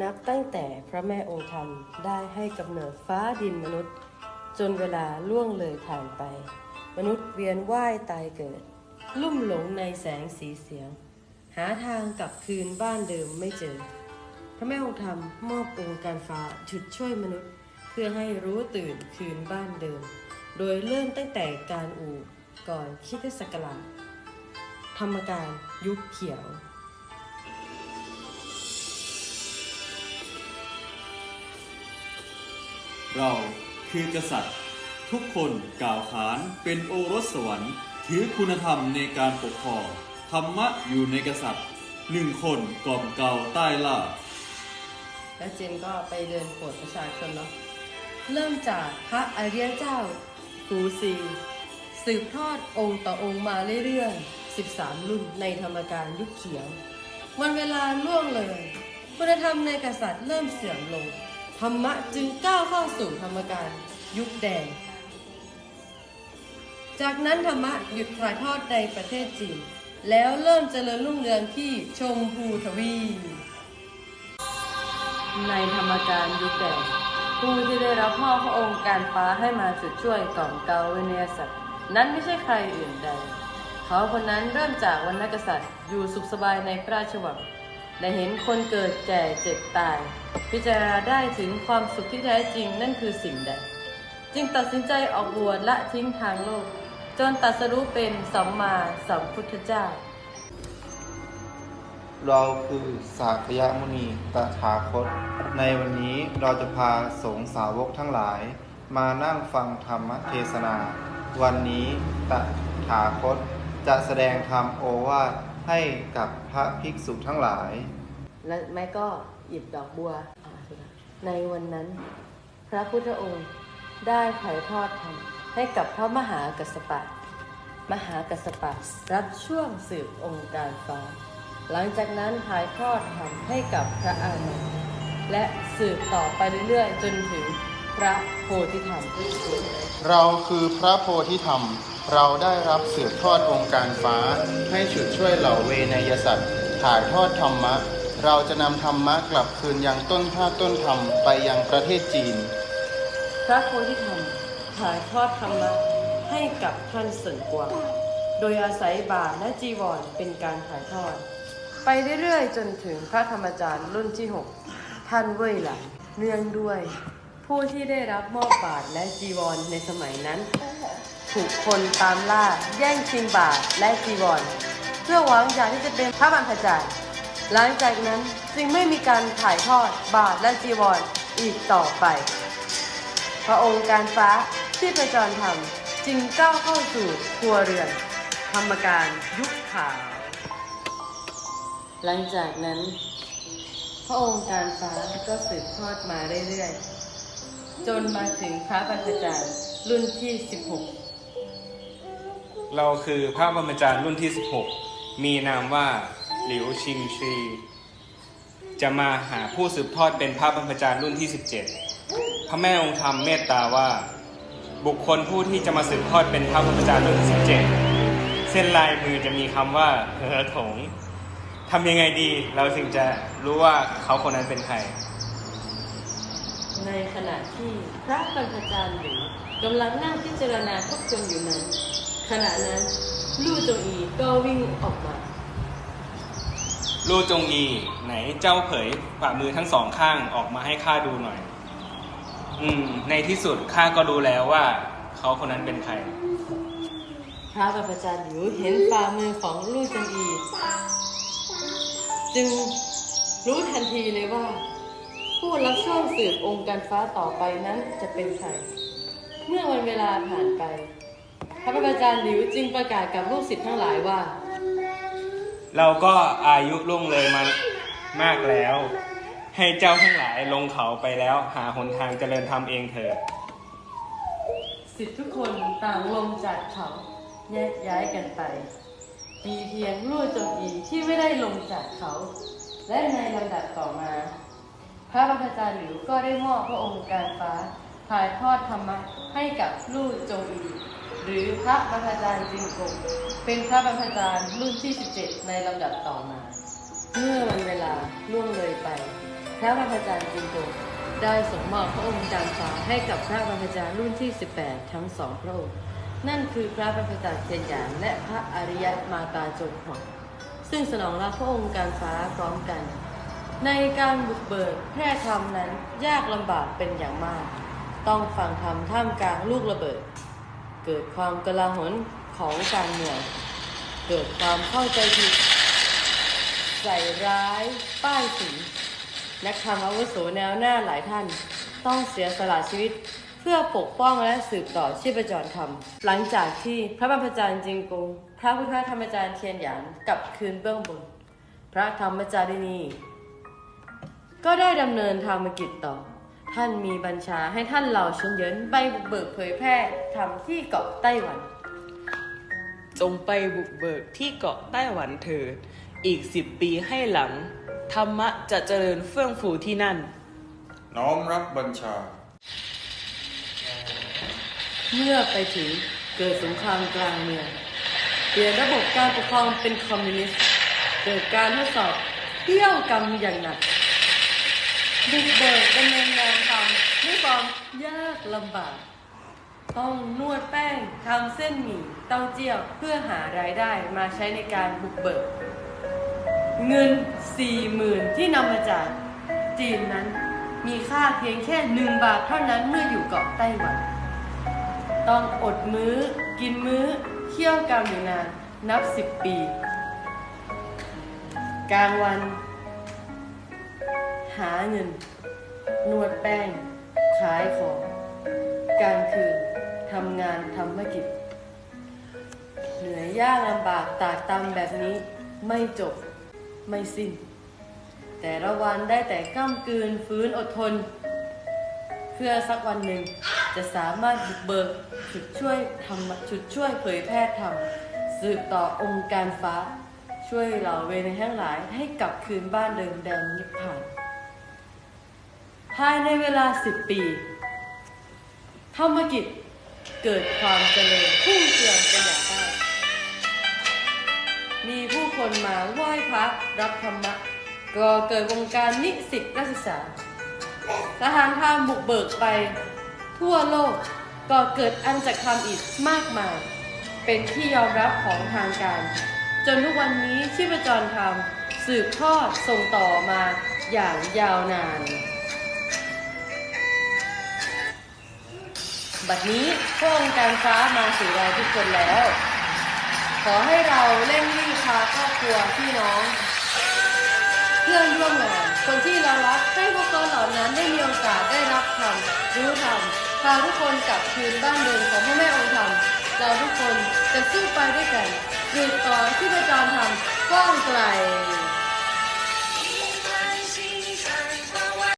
นับตั้งแต่พระแม่องค์ธรรมได้ให้กำเนิดฟ้าดินมนุษย์ จนเวลาล่วงเลยผ่านไป มนุษย์เวียนว่ายตายเกิด ลุ่มหลงในแสงสีเสียง หาทางกลับคืนบ้านเดิมไม่เจอ พระแม่องค์ธรรมมอบองค์การฟ้าฉุดช่วยมนุษย์ เพื่อให้รู้ตื่นคืนบ้านเดิม โดยเริ่มตั้งแต่การอู่ก่อนคิดศักราชธรรมการยุคเขียว เราคือกษัตริย์ ทุกคนกล่าวขานเป็นโอรสสวรรค์ ถือคุณธรรมในการปกครองธรรมะอยู่ในกษัตริย์หนึ่งคนกล่อมเกลาใต้ล่าแล้วเจนก็ไปเดินโปรดประชาชนเนาะเริ่มจากพระอริยเจ้าตูซีสืบทอดองค์ต่อองค์มาเรื่อยๆ 13 รุ่นในธรรมการยุคเขียว วันเวลาล่วงเลย คุณธรรมในกษัตริย์เริ่มเสื่อมลง รรมะจึงก้าวเข้าสู่ธรรมการยุคแดง จากนั้นธรรมะหยุดถ่ายทอดในประเทศจีน แล้วเริ่มเจริญรุ่งเรืองที่ชมพูทวีในธรรมการยุคแดงผู้ที่ได้รับมอบพระองค์การฟ้าให้มาจุดช่วยกล่อมเกาเวเนสัตนั้นไม่ใช่ใครอื่นใด เขาคนนั้นเริ่มจากวรรณกษัตริย์อยู่สุขสบายในพระราชวัง ได้เห็นคนเกิดแก่เจ็บตาย พิจารณาได้ถึงความสุขที่แท้จริงนั่นคือสิ่งใด จึงตัดสินใจออกบวชละทิ้งทางโลก จนตรัสรู้เป็นสัมมาสัมพุทธเจ้า เราคือสากยมุนีตถาคต ในวันนี้เราจะพาสงฆ์สาวกทั้งหลาย มานั่งฟังธรรมเทศนา วันนี้ตถาคตจะแสดงธรรมโอวาท ให้กับพระภิกษุทั้งหลาย และแม่ก็หยิบดอกบัวอ่าถูกแล้วในวันนั้น พระพุทธองค์ได้ถ่ายทอดธรรมให้กับพระมหากัสสปะ มหากัสสปะรับช่วงสืบองค์การฟ้าหลังจากนั้นถ่ายทอดธรรมให้กับพระอานนท์และสืบต่อไปเรื่อยๆ จนถึงพระโพธิธรรม เราคือพระโพธิธรรม เราได้รับสืบทอดองค์การฟ้า ให้ฉุดช่วยเหล่าเวนยสัตว์ถ่ายทอดธรรมะ เราจะนำธรรมะกลับคืนยังต้นท่าต้นธรรมไปยังประเทศจีน พระโพธิธรรมถ่ายทอดธรรมะให้กับท่านเสินกวางโดยอาศัยบาทและจีวรเป็นการถ่ายทอด ไปเรื่อยๆ จนถึงพระธรรมจารย์รุ่นที่ 6 ท่านเว่ยหลังเนื่องด้วย ผู้ที่ได้รับมอบบาทและจีวรในสมัยนั้น ถูกคนตามล่าแย่งชิงบาทและจีวร เพื่อหวังอยากที่จะเป็นพระบรรพจารย์หลังจากนั้นจึงไม่มีการถ่ายทอดบาทและจีวรอีกต่อไป พระองค์การฟ้าที่ประจรธรรมจึงก้าวเข้าสู่ครัวเรือน ธรรมการยุคขาว หลังจากนั้น พระองค์การฟ้าก็สืบทอดมาเรื่อยๆ จนมาถึงพระบรรพจารย์รุ่นที่ 16 เราคือพระบรมจารย์รุ่นที่ 16 มีนามว่าหลิวชิงชีจะมาหาผู้สืบทอดเป็นพระบรมจารย์รุ่นที่ 17 พระแม่องค์ธรรมเมตตาว่า บุคคลผู้ที่จะมาสืบทอดเป็นพระบรมจารย์รุ่นที่ 17 เส้นลายมือจะมีคำว่าเหอถงทำยังไงดีเราถึงจะรู้ว่าเขาคนนั้นเป็นใคร ในขณะที่พระบรรพจารย์หลิวกำลังนั่งพิจารณาทบทวนอยู่นั้น ขณะนั้นลู่จงอีก็วิ่งออกมาลู่จงอีไหนเจ้าเผยฝ่ามือทั้งสองข้างออกมาให้ข้าดูหน่อย อืม ในที่สุดข้าก็รู้แล้วว่า เขาคนนั้นเป็นใคร พระบรรพจารย์หลิวเห็นฝ่ามือของลู่จงอี จึงรู้ทันทีเลยว่า ผู้รับช่วงสืบองค์การฟ้าต่อไปนั้นจะเป็นใคร เมื่อวันเวลาผ่านไป พระบรรพจารย์หลิวจึงประกาศกับลูกศิษย์ทั้งหลายว่า เราก็อายุล่วงเลยมามากแล้ว ให้เจ้าทั้งหลายลงเขาไปแล้วหาหนทางเจริญธรรมเองเถิดสิทธิทุกคนต่างลงจากเขาแยกย้ายกันไป มีเพียงลู่จงอีที่ไม่ได้ลงจากเขา และในลำดับต่อมา พระบรรพจารย์หลิวก็ได้มอบพระองค์การฟ้าถ่ายทอดธรรมะให้กับลู่จงอีหรือพระบรรพจารย์จิงกงเป็นพระบรรพจารย์รุ่นที่ 17 ในลำดับต่อมา เมื่อวันเวลาล่วงเลยไป พระบรมจารย์จินโตได้ส่งมอบพระองค์จารฟ้าให้กับพระบรมจารย์รุ่นที่ 18 ทั้งสองพระองค์นั่นคือพระบรมจารย์เทียนหยางและพระอริยมาตาจงหวังซึ่งสนองรับพระองค์การฟ้าพร้อมกัน ในการบุกเบิกแพร่ธรรมนั้นยากลำบากเป็นอย่างมาก ต้องฟังธรรมท่ามกลางลูกระเบิด เกิดความกลาหนของการเมือง เกิดความเข้าใจผิดใส่ร้ายป้ายสีนักธรรมอาวุโสแนวหน้าหลายท่าน ต้องเสียสละชีวิตเพื่อปกป้องและสืบต่อชีพจรธรรม หลังจากที่พระบรมจารย์จิงกงพระพุทธธรรมจารย์เทียนหยางกลับคืนเบื้องบน พระธรรมจารินี ก็ได้ดำเนินธรรมกิจต่อ ท่านมีบัญชาให้ท่านเหล่าชนเยินไปบุกเบิกเผยแพร่ธรรมที่เกาะไต้หวัน จงไปบุกเบิกที่เกาะไต้หวันเถิด อีกสิบปีให้หลัง ธรรมะจะเจริญเฟื่องฟูที่นั่น น้อมรับบัญชา เมื่อไปถึงเกิดสงครามกลางเมืองเปลี่ยนระบบการปกครองเป็นคอมมิวนิสต์ เกิดการทดสอบเที่ยวกรรมอย่างหนัก บุกเบิกดำเนินงานทำด้วยความยากลำบาก ต้องนวดแป้งทำเส้นหมี่เต้าเจี้ยวเพื่อหารายได้มาใช้ในการบุกเบิก เงินสี่หมื่นที่นำมาจากจีนนั้น มีค่าเพียงแค่หนึ่งบาทเท่านั้นเมื่ออยู่เกาะไต้หวัน ต้องอดมื้อ กินมื้อเที่ยวกรรมอยู่นานนับสิบปี กลางวัน หาเงิน นวดแป้ง ขายของ กางคืนทำงานทำธุรกิจ เหนื่อยยากลำบากตากตำแบบนี้ไม่จบไม่สิ้น แต่ละวันได้แต่ก้ามกืนฟื้นอดทน เพื่อสักวันหนึ่งจะสามารถบุกเบิกฉุดช่วยทำฉุดช่วยเผยแพร่ธรรมสืบต่อองค์การฟ้า ช่วยเหล่าเวรทั้งหลายให้กลับคืนบ้านเดิมแดนนิพพานภายในเวลาสิบปีธรรมกิจเกิดความเจริญพุ่งเรืองเป็นอย่างมากมีผู้คนมาไหว้พระรับธรรมะ ก็เกิดวงการนิสิตนักศึกษาทหารพาบุกเบิกไป ทั่วโลกก็เกิดอันจักรรมอีกมากมาย เป็นที่ยอมรับของทางการ จนทุกวันนี้ชีพจรธรรมสืบทอดส่งต่อมาอย่างยาวนาน บัดนี้พระองค์การฟ้ามาสู่เราทุกคนแล้ว ขอให้เราเร่งรีบพาครอบครัวพี่น้อง เพื่อนร่วมงานคนที่เรารักให้พวกเขาเหล่านั้นได้มีโอกาสได้รับธรรมรู้ธรรมพาทุกคนกลับคืนบ้านเดิมของพ่อแม่องค์ธรรมเราทุกคนจะสู้ไปด้วยกัน หยุดก่อนที่ประจอนทำกล้องไกล